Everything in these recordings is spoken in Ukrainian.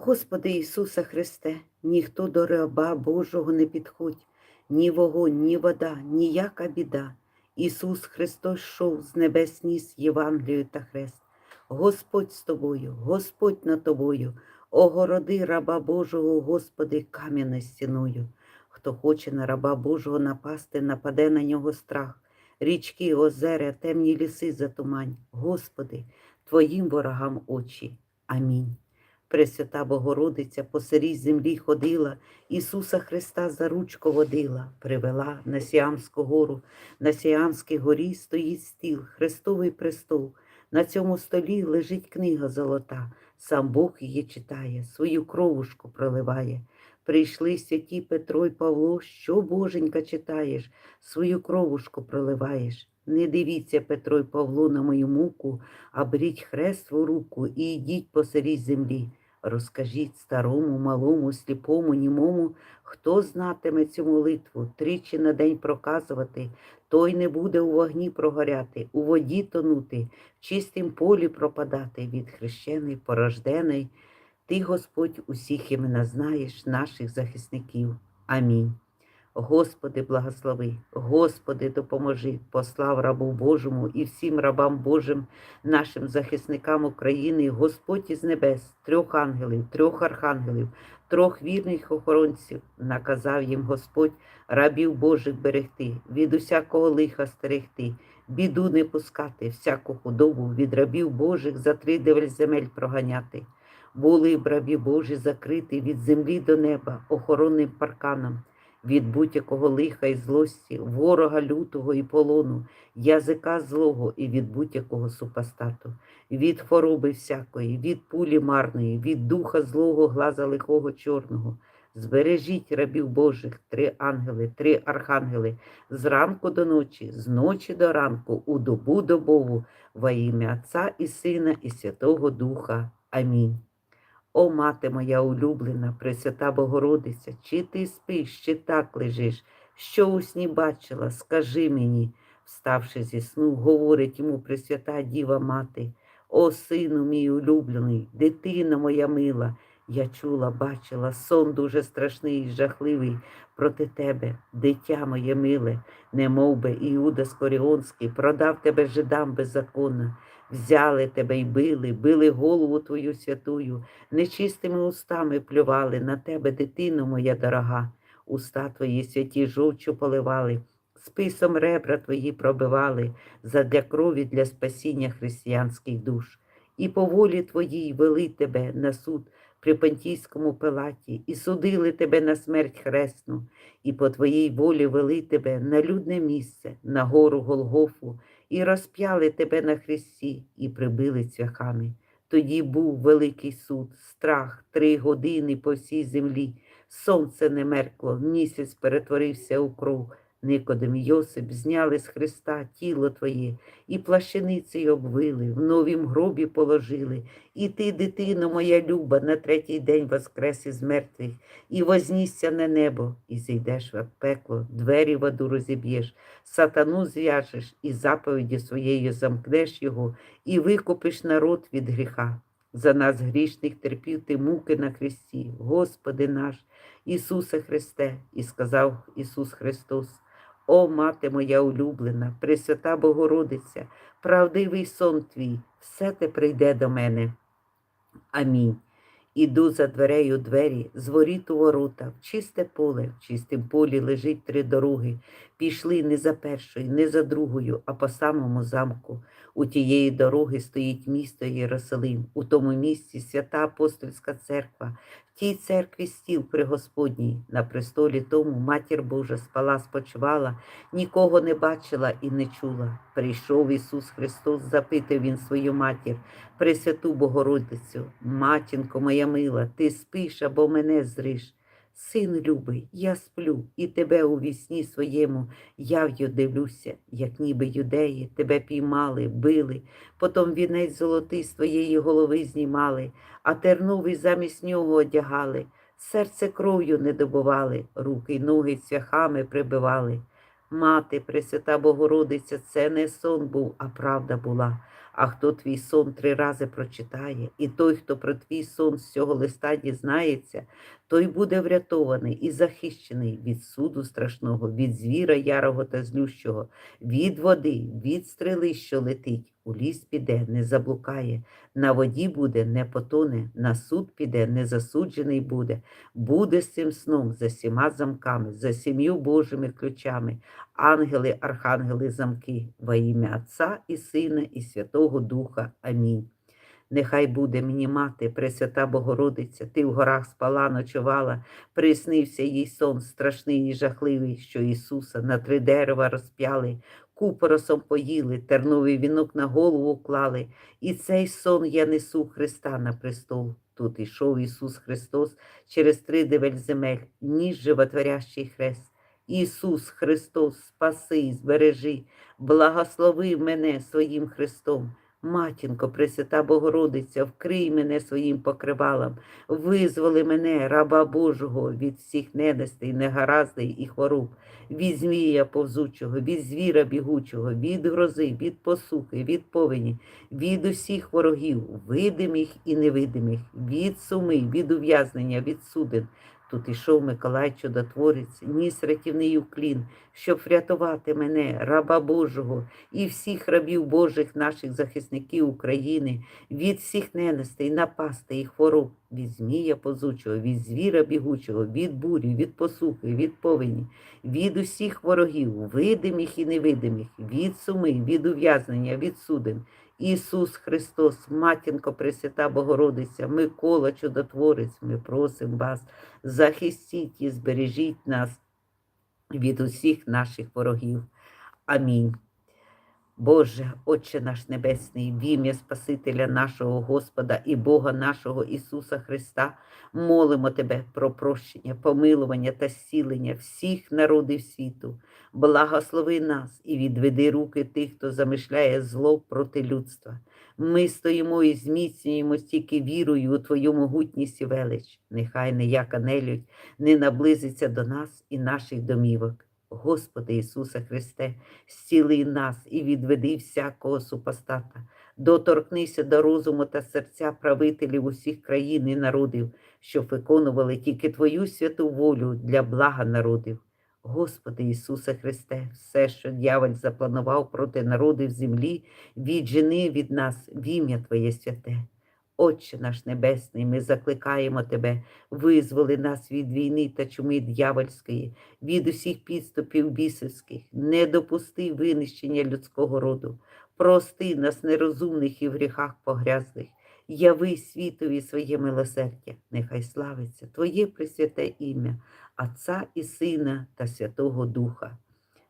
Господи Ісуса Христе, ніхто до раба Божого не підходь, ні вогонь, ні вода, ніяка біда. Ісус Христос йшов з небес ніс Євангелію та хрест. Господь з тобою, Господь над тобою, огороди раба Божого, Господи, кам'яною стіною. Хто хоче на раба Божого напасти, нападе на нього страх. Річки, озера, темні ліси затумань. Господи, Твоїм ворогам очі. Амінь. Пресвята Богородиця по сирій землі ходила, Ісуса Христа за ручку водила, привела на Сіамську гору, на Сіамській горі стоїть стіл, Христовий престол. На цьому столі лежить книга золота, сам Бог її читає, свою кровушку проливає. Прийшли святі Петро й Павло, що боженька читаєш, свою кровушку проливаєш. Не дивіться, Петро й Павло, на мою муку, а беріть хрест в руку і йдіть по сирій землі. Розкажіть старому, малому, сліпому, німому, хто знатиме цю молитву, тричі на день проказувати, той не буде у вогні прогоряти, у воді тонути, в чистім полі пропадати від хрещений, порождений. Ти, Господь, усіх імена знаєш, наших захисників. Амінь. Господи, благослови, Господи, допоможи, послав рабу Божому і всім рабам Божим, нашим захисникам України, Господь із небес, трьох ангелів, трьох архангелів, трьох вірних охоронців, наказав їм Господь рабів Божих берегти, від усякого лиха стерегти, біду не пускати, всяку худобу від рабів Божих за три девель земель проганяти. Були б рабі Божі закриті від землі до неба охоронним парканом від будь-якого лиха і злості, ворога лютого і полону, язика злого і від будь-якого супостату, від хвороби всякої, від пулі марної, від духа злого глаза лихого чорного. Збережіть рабів Божих, три ангели, три архангели, зранку до ночі, з ночі до ранку, у добу добову, во ім'я Отця і Сина, і Святого Духа. Амінь. О, мати моя улюблена, Пресвята Богородиця, чи ти спиш, чи так лежиш, що у сні бачила, скажи мені, вставши зі сну, говорить йому Пресвята Діва Мати, О, сину мій улюблений, дитина моя мила, я чула, бачила сон дуже страшний і жахливий проти тебе, дитя моє миле, не мов би Іуда Скоріонський, продав тебе жидам беззаконно. Взяли тебе й били, били голову твою святую, нечистими устами плювали на тебе, дитино моя дорога, уста твої святі жовчу поливали, списом ребра твої пробивали задля крові для спасіння християнських душ. І по волі твоїй вели тебе на суд при Понтійському палаті, і судили тебе на смерть хресну, і по твоїй волі вели тебе на людне місце, на гору Голгофу і розп'яли тебе на хресті, і прибили цвяхами. Тоді був великий суд, страх, три години по всій землі. Сонце не меркло, місяць перетворився у кров. Никодим Йосип зняли з Христа тіло Твоє, і плащаниці обвили, в новім гробі положили. І ти, дитино моя люба, на третій день воскрес із мертвих, і вознісся на небо, і зійдеш в пекло, двері в аду розіб'єш, сатану зв'яжеш, і заповіді своєю замкнеш його, і викупиш народ від гріха. За нас грішних терпів ти муки на хресті, Господи наш, Ісусе Христе, і сказав Ісус Христос. О, мати моя улюблена, Пресвята Богородиця, правдивий сон твій, все те прийде до мене. Амінь. Іду за дверею двері, з воріт у ворота, в чисте поле, в чистім полі лежить три дороги. Пішли не за першою, не за другою, а по самому замку. У тієї дороги стоїть місто Єрусалим, у тому місці свята апостольська церква, в тій церкві стіл при Господній, на престолі тому матір Божа спала, спочивала, нікого не бачила і не чула. Прийшов Ісус Христос, запитав Він свою матір, Пресвяту Богородицю, матінко моя мила, ти спиш або мене зриш. Син любий, я сплю, і тебе у вісні своєму яв'ю дивлюся, як ніби юдеї тебе піймали, били, потім вінець золотий з твоєї голови знімали, а терновий замість нього одягали, серце кров'ю не добували, руки й ноги цвяхами прибивали. Мати, Пресвята Богородиця, це не сон був, а правда була. А хто твій сон три рази прочитає, і той, хто про твій сон з цього листа дізнається, той буде врятований і захищений від суду страшного, від звіра ярого та злющого, від води, від стріли, що летить. У ліс піде, не заблукає, на воді буде, не потоне, на суд піде, не засуджений буде, буде з цим сном за сіма замками, за сім'ю Божими ключами, ангели, архангели, замки, во ім'я Отця і Сина, і Святого Духа. Амінь. Нехай буде мені мати, Пресвята Богородиця, ти в горах спала, ночувала, приснився їй сон страшний і жахливий, що Ісуса на три дерева розп'яли, купоросом поїли, терновий вінок на голову клали, і цей сон я несу Христа на престол. Тут ішов Ісус Христос через три девель земель, ніж животворящий хрест. Ісус Христос, спаси, збережи, благослови мене своїм Христом. Матінко, Пресвята Богородиця, вкрий мене своїм покривалом, визволи мене, раба Божого, від всіх ненестей, негараздей і хвороб, від змія повзучого, від звіра бігучого, від грози, від посухи, від повені, від усіх ворогів, видимих і невидимих, від суми, від ув'язнення, від суден. Тут ішов Миколай Чудотворець, ніс рятівний уклін, щоб врятувати мене, раба Божого, і всіх рабів Божих наших захисників України, від всіх ненестей, напастей і хвороб, від змія позучого, від звіра бігучого, від бурі, від посухи, від повені, від усіх ворогів, видимих і невидимих, від суми, від ув'язнення, від суден. Ісус Христос, Матінко Пресвята Богородиця, Микола Чудотворець, ми просимо вас, захистіть і збережіть нас від усіх наших ворогів. Амінь. Боже, Отче наш Небесний, в ім'я Спасителя нашого Господа і Бога нашого Ісуса Христа, молимо Тебе про прощення, помилування та зцілення всіх народів світу. Благослови нас і відведи руки тих, хто замишляє зло проти людства. Ми стоїмо і зміцнюємо стільки вірою у Твою могутність і велич. Нехай ніяка нелюдь не наблизиться до нас і наших домівок. Господи Ісусе Христе, зціли нас і відведи всякого супостата, доторкнися до розуму та серця правителів усіх країн і народів, що виконували тільки Твою святу волю для блага народів. Господи Ісусе Христе, все, що дьяволь запланував проти народів землі, віджени від нас в ім'я Твоє святе. Отче наш Небесний, ми закликаємо Тебе, визволи нас від війни та чуми дьявольської, від усіх підступів бісівських, не допусти винищення людського роду, прости нас, нерозумних і в гріхах погрязлих, яви світові своє милосердя, нехай славиться Твоє пресвяте ім'я, Отця і Сина та Святого Духа.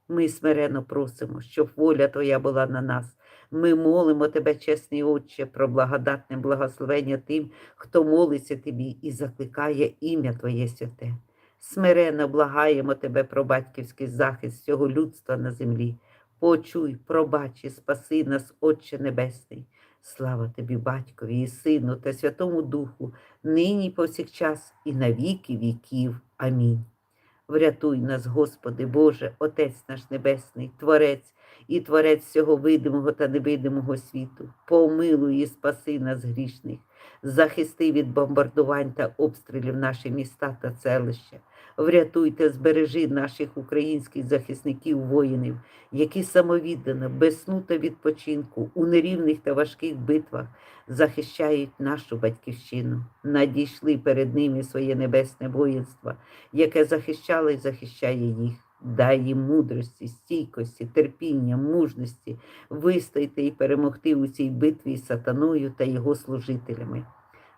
Ми смиренно просимо, щоб воля Твоя була на нас. Ми молимо Тебе, чесний Отче, про благодатне благословення тим, хто молиться Тобі і закликає ім'я Твоє святе. Смиренно благаємо Тебе про батьківський захист всього людства на землі. Почуй, пробач і спаси нас, Отче Небесний. Слава Тобі, Батькові і Сину та Святому Духу, нині повсякчас, і на віки віків. Амінь. Врятуй нас, Господи, Боже, Отець наш Небесний, Творець і Творець всього видимого та невидимого світу, помилуй і спаси нас грішних, захисти від бомбардувань та обстрілів наші міста та селища. Врятуй та збережи наших українських захисників, воїнів, які самовіддано, без сну та відпочинку, у нерівних та важких битвах захищають нашу батьківщину. Надійшли перед ними своє небесне воїнство, яке захищало і захищає їх. Дай їм мудрості, стійкості, терпіння, мужності вистояти і перемогти у цій битві з сатаною та його служителями.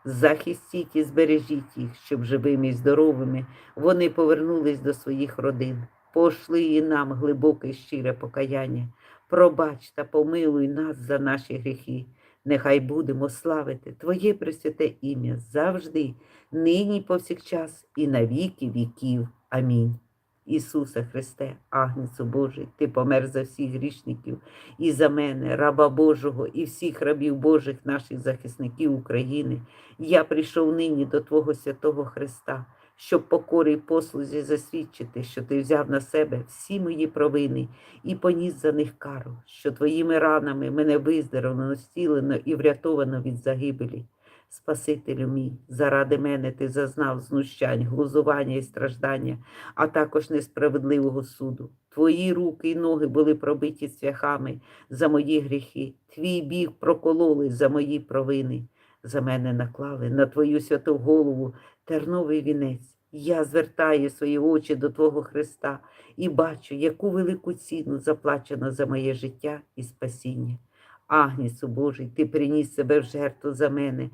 Захистіть і збережіть їх, щоб живими і здоровими вони повернулись до своїх родин. Пошли і нам глибоке і щире покаяння. Пробач та помилуй нас за наші гріхи. Нехай будемо славити Твоє пресвяте ім'я завжди, нині повсякчас, і на віки віків. Амінь. Ісусе Христе, Агнецю Божий, Ти помер за всіх грішників і за мене, раба Божого, і всіх рабів Божих, наших захисників України. Я прийшов нині до Твого святого Христа, щоб покори й послузі засвідчити, що ти взяв на себе всі мої провини і поніс за них кару, що твоїми ранами мене виздоровлено, зцілено і врятовано від загибелі. Спасителю мій, заради мене ти зазнав знущань, глузування і страждання, а також несправедливого суду. Твої руки і ноги були пробиті цвяхами за мої гріхи, твій біг прокололи за мої провини. За мене наклали на твою святу голову терновий вінець. Я звертаю свої очі до Твого Христа і бачу, яку велику ціну заплачено за моє життя і спасіння. Агнісу Божий, ти приніс себе в жертву за мене,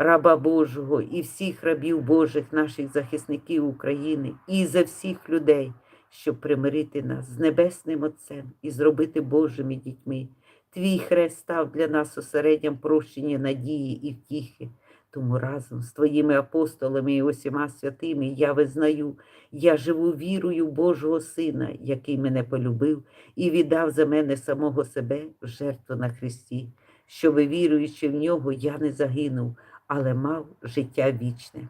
раба Божого і всіх рабів Божих, наших захисників України, і за всіх людей, щоб примирити нас з Небесним Отцем і зробити Божими дітьми. Твій хрест став для нас осередням прощення надії і втіхи. Тому разом з твоїми апостолами і усіма святими я визнаю, я живу вірою Божого Сина, який мене полюбив і віддав за мене самого себе в жертву на Христі, щоб, віруючи в нього, я не загинув, але мав життя вічне.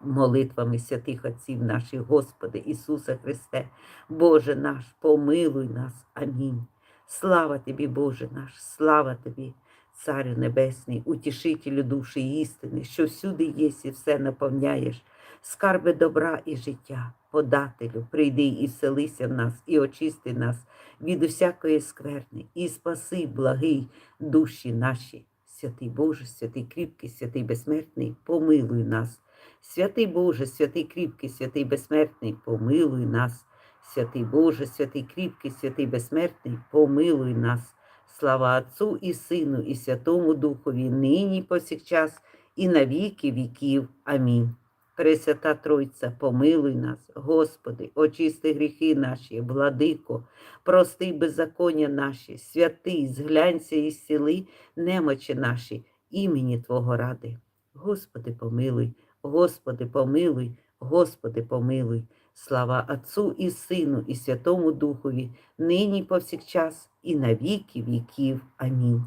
Молитвами святих Отців наших, Господи Ісуса Христе, Боже наш, помилуй нас. Амінь. Слава тобі, Боже наш, слава тобі, Царю Небесний, утішителю душі істини, що всюди єсть і все наповняєш, скарби добра і життя, подателю, прийди і вселися в нас, і очисти нас від усякої скверни, і спаси, благий душі наші. Святий Боже, святий кріпкий, святий безсмертний, помилуй нас. Святий Боже, святий кріпкий, святий безсмертний, помилуй нас. Святий Боже, святий кріпкий, святий безсмертний, помилуй нас. Слава Отцу і Сину, і Святому Духові, нині повсякчас, і на віки віків. Амінь. Пресвята Тройця, помилуй нас, Господи, очисти гріхи наші, владико, прости беззаконня наші, святий, зглянься і зціли немочі наші, імені Твого ради. Господи, помилуй, Господи, помилуй, Господи, помилуй. Слава Отцу і Сину, і Святому Духові, нині повсякчас, і на віки віків. Амінь.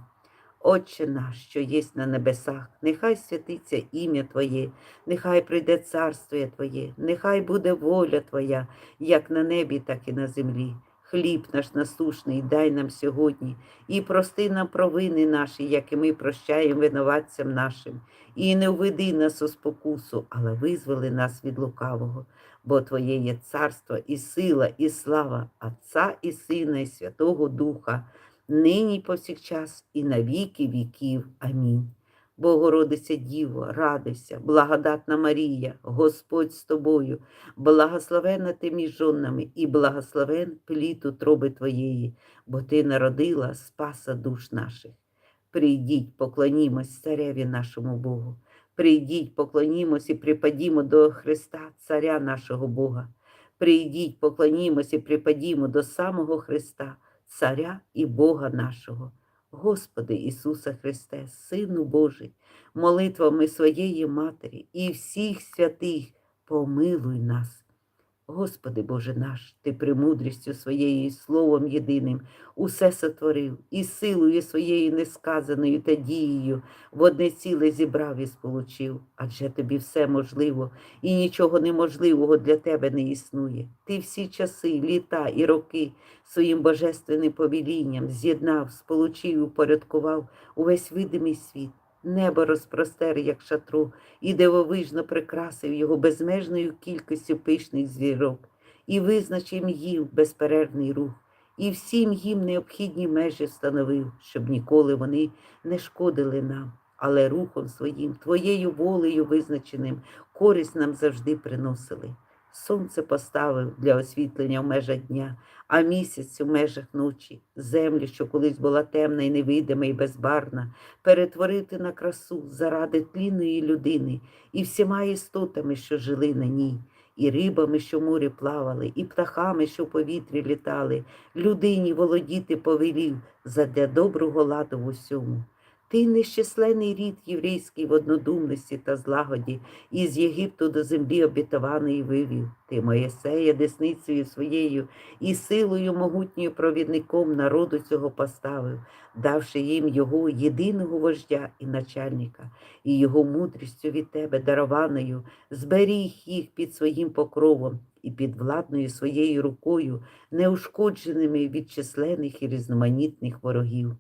Отче наш, що єсть на небесах, нехай святиться ім'я Твоє, нехай прийде царство Твоє, нехай буде воля Твоя, як на небі, так і на землі. Хліб наш насушний дай нам сьогодні, і прости нам провини наші, як і ми прощаємо винуватцям нашим, і не введи нас у спокусу, але визволи нас від лукавого, бо Твоє є царство, і сила, і слава Отця і Сина, і Святого Духа нині повсякчас, і на віки віків. Амінь. Богородиця Діво, радуйся, благодатна Марія, Господь з тобою, благословена ти між жонами, і благословен плід утроби Твоєї, бо Ти народила Спаса душ наших. Прийдіть, поклонімось цареві нашому Богу. Прийдіть, поклонімось і припадімо до Христа, Царя нашого Бога. Прийдіть, поклонімось і припадімо до самого Христа. Царя і Бога нашого, Господи Ісуса Христе, Сину Божий, молитвами своєї Матері і всіх святих, помилуй нас. Господи Боже наш, Ти премудрістю своєю і Словом єдиним усе сотворив, і силою своєю несказаною та дією в одне ціле зібрав і сполучив, адже тобі все можливо, і нічого неможливого для тебе не існує. Ти всі часи, літа і роки своїм божественним повілінням з'єднав, сполучив і упорядкував увесь видимий світ. Небо розпростер, як шатру, і дивовижно прикрасив його безмежною кількістю пишних звірок, і визначив їм безперервний рух, і всім їм необхідні межі встановив, щоб ніколи вони не шкодили нам, але рухом своїм, твоєю волею визначеним, користь нам завжди приносили. Сонце поставив для освітлення в межах дня, а місяць у межах ночі, землю, що колись була темна і невидима і безбарна, перетворити на красу заради тлінної людини і всіма істотами, що жили на ній, і рибами, що в морі плавали, і птахами, що в повітрі літали, людині володіти повелів задля доброго ладу в усьому. Ти нещисленний рід єврейський в однодумності та злагоді, із Єгипту до землі обітованої вивів. Ти Моєсея десницею своєю і силою могутньою провідником народу цього поставив, давши їм його єдиного вождя і начальника, і його мудрістю від тебе дарованою, зберіг їх під своїм покровом і під владною своєю рукою, неушкодженими від численних і різноманітних ворогів.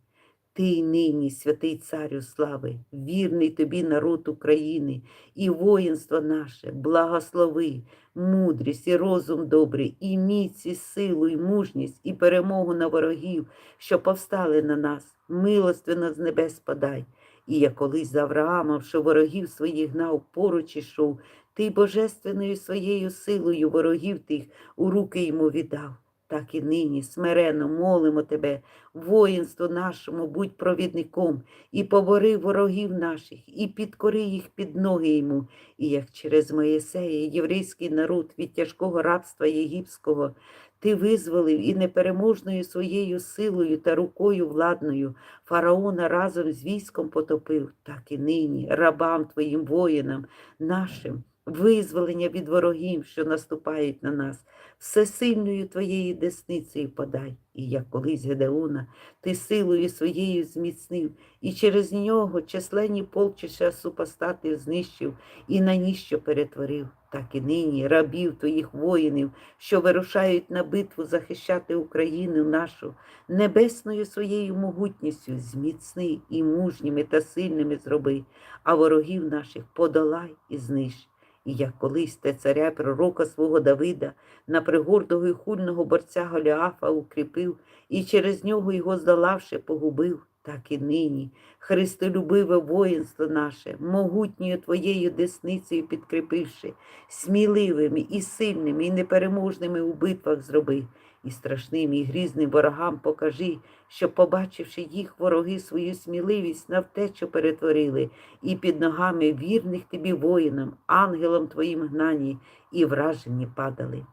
Ти нині, святий царю слави, вірний тобі народ України і воїнство наше, благослови, мудрість і розум добрий, і міць, і силу, і мужність, і перемогу на ворогів, що повстали на нас, милостивно з небес подай. І я колись за Авраамом, що ворогів своїх гнав, поруч ішов, ти божественною своєю силою ворогів тих у руки йому віддав. Так і нині. Смиренно молимо тебе, воїнство нашому, будь провідником, і побори ворогів наших, і підкори їх під ноги йому, і як через Моєсея, єврейський народ від тяжкого рабства єгипського, ти визволив і непереможною своєю силою та рукою владною фараона разом з військом потопив, так і нині, рабам твоїм воїнам, нашим, визволення від ворогів, що наступають на нас всесильною твоєю десницею подай, і як колись Гедеона, ти силою своєю зміцнив, і через нього численні полчища супостатів знищив і на ніщо перетворив, так і нині рабів твоїх воїнів, що вирушають на битву захищати Україну нашу, небесною своєю могутністю зміцни і мужніми та сильними зроби, а ворогів наших подолай і знищ. І як колись те царя пророка свого Давида на пригордого і хульного борця Голіафа укріпив, і через нього його здолавши, погубив, так і нині, Христолюбиве воїнство наше, могутньою твоєю десницею підкріпивши, сміливими і сильними, і непереможними у битвах зроби, і страшним і грізним ворогам покажи, що, побачивши їх, вороги свою сміливість на втечу перетворили, і під ногами вірних тобі воїнам, ангелам твоїм гнані, і вражені падали.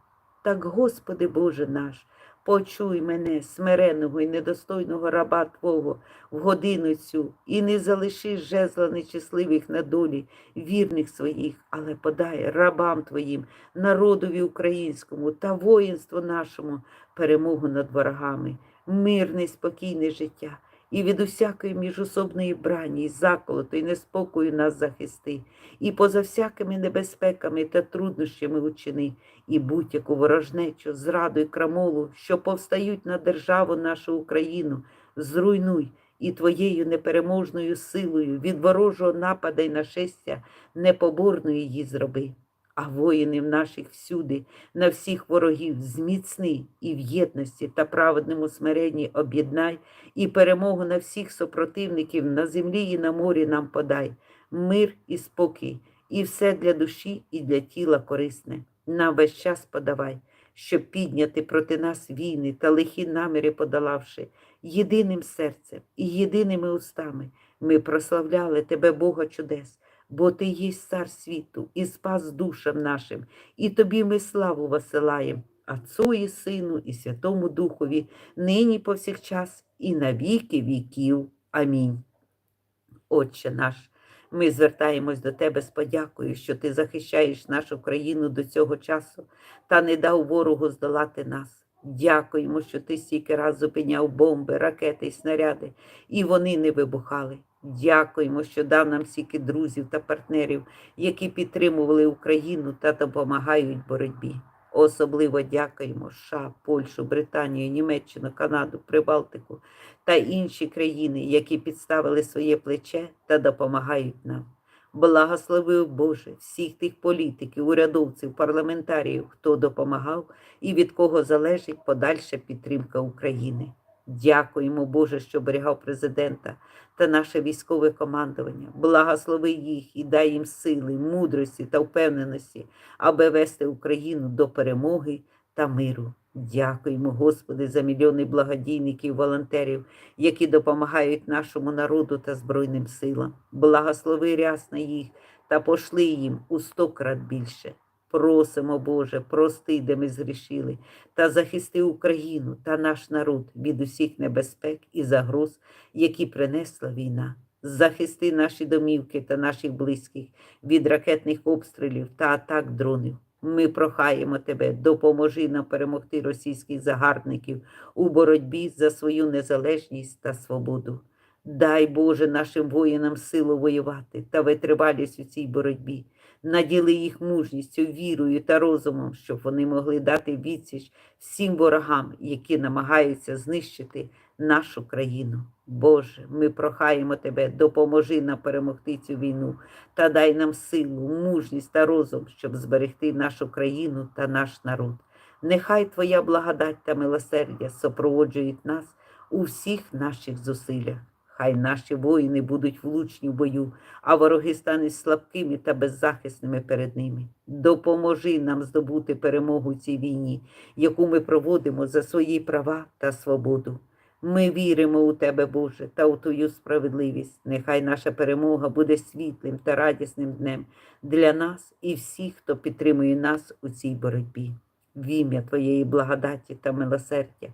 Так, Господи Боже наш, почуй мене, смиреного і недостойного раба Твого, в годину цю, і не залиши жезла нечисливих на долі, вірних своїх, але подай рабам Твоїм, народові українському та воїнству нашому перемогу над ворогами, мирне, спокійне життя. І від усякої міжособної брані, і заколоту, і неспокою нас захисти, і поза всякими небезпеками та труднощами учини, і будь-яку ворожнечу, зраду і крамолу, що повстають на державу нашу Україну, зруйнуй і твоєю непереможною силою від ворожого напада й нашестя непоборною її зроби. А воїнів наших всюди, на всіх ворогів, зміцни і в єдності та праведному смиренні об'єднай, і перемогу на всіх супротивників на землі і на морі нам подай, мир і спокій, і все для душі і для тіла корисне. Нам весь час подавай, щоб підняти проти нас війни та лихі наміри подолавши, єдиним серцем і єдиними устами ми прославляли Тебе, Бога чудес бо Ти єсть цар світу і спас душам нашим, і Тобі ми славу василаєм, Отцу і Сину, і Святому Духові, нині повсякчас, і на віки віків. Амінь. Отче наш, ми звертаємось до Тебе з подякою, що Ти захищаєш нашу країну до цього часу та не дав ворогу здолати нас. Дякуємо, що ти стільки раз зупиняв бомби, ракети і снаряди, і вони не вибухали. Дякуємо, що дав нам стільки друзів та партнерів, які підтримували Україну та допомагають боротьбі. Особливо дякуємо США, Польщу, Британію, Німеччину, Канаду, Прибалтику та інші країни, які підставили своє плече та допомагають нам. Благословив Боже всіх тих політиків, урядовців, парламентаріїв, хто допомагав і від кого залежить подальша підтримка України. Дякуємо, Боже, що берегав президента та наше військове командування. Благослови їх і дай їм сили, мудрості та впевненості, аби вести Україну до перемоги та миру. Дякуємо, Господи, за мільйони благодійників, волонтерів, які допомагають нашому народу та Збройним силам. Благослови рясно їх та пошли їм у сто крат більше. Просимо, Боже, прости, де ми згрішили, та захисти Україну та наш народ від усіх небезпек і загроз, які принесла війна. захисти наші домівки та наших близьких від ракетних обстрілів та атак дронів. Ми прохаємо тебе, допоможи нам перемогти російських загарбників у боротьбі за свою незалежність та свободу. Дай Боже нашим воїнам силу воювати та витривалість у цій боротьбі. Наділи їх мужністю, вірою та розумом, щоб вони могли дати відсіч всім ворогам, які намагаються знищити нашу країну. Боже, ми прохаємо Тебе, допоможи нам перемогти цю війну та дай нам силу, мужність та розум, щоб зберегти нашу країну та наш народ. Нехай Твоя благодать та милосердя супроводжують нас у всіх наших зусиллях. Хай наші воїни будуть влучні в бою, а вороги стануть слабкими та беззахисними перед ними. Допоможи нам здобути перемогу в цій війні, яку ми проводимо за свої права та свободу. Ми віримо у Тебе, Боже, та у Твою справедливість. Нехай наша перемога буде світлим та радісним днем для нас і всіх, хто підтримує нас у цій боротьбі. В ім'я Твоєї благодаті та милосердя.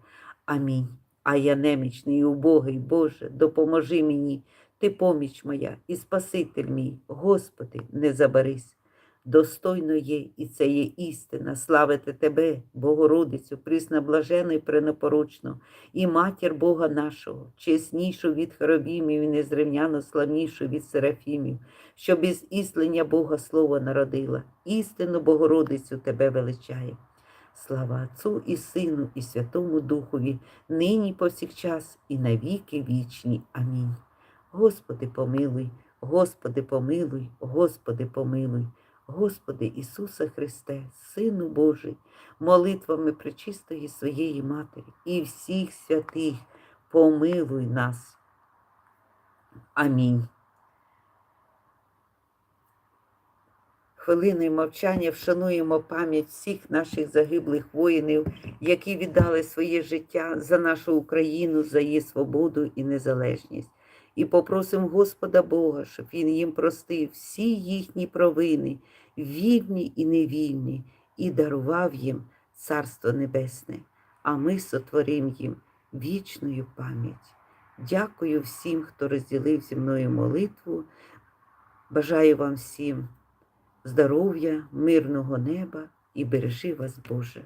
Амінь. А я немічний і убогий, Боже, допоможи мені, Ти поміч моя і Спаситель мій, Господи, не забарись. Достойно є, і це є істина, славити Тебе, Богородицю, присноблажену і пренепорочну, і матір Бога нашого, чеснішу від хоробімів і незрівняно славнішу від серафімів, що без іслення Бога Слово народила, істину Богородицю Тебе величає. Слава Отцу і Сину, і Святому Духові, нині повсякчас, і навіки вічні. Амінь. Господи, помилуй, Господи, помилуй, Господи, помилуй. Господи Ісусе Христе, Сину Божий, молитвами пречистої своєї Матері і всіх святих, помилуй нас. Амінь. Хвилиною мовчання вшануємо пам'ять всіх наших загиблих воїнів, які віддали своє життя за нашу Україну, за її свободу і незалежність. І попросимо Господа Бога, щоб Він їм простив всі їхні провини, вільні і невільні, і дарував їм Царство Небесне, а ми сотворим їм вічною пам'ять. Дякую всім, хто розділив зі мною молитву. Бажаю вам всім здоров'я, мирного неба і бережи вас, Боже.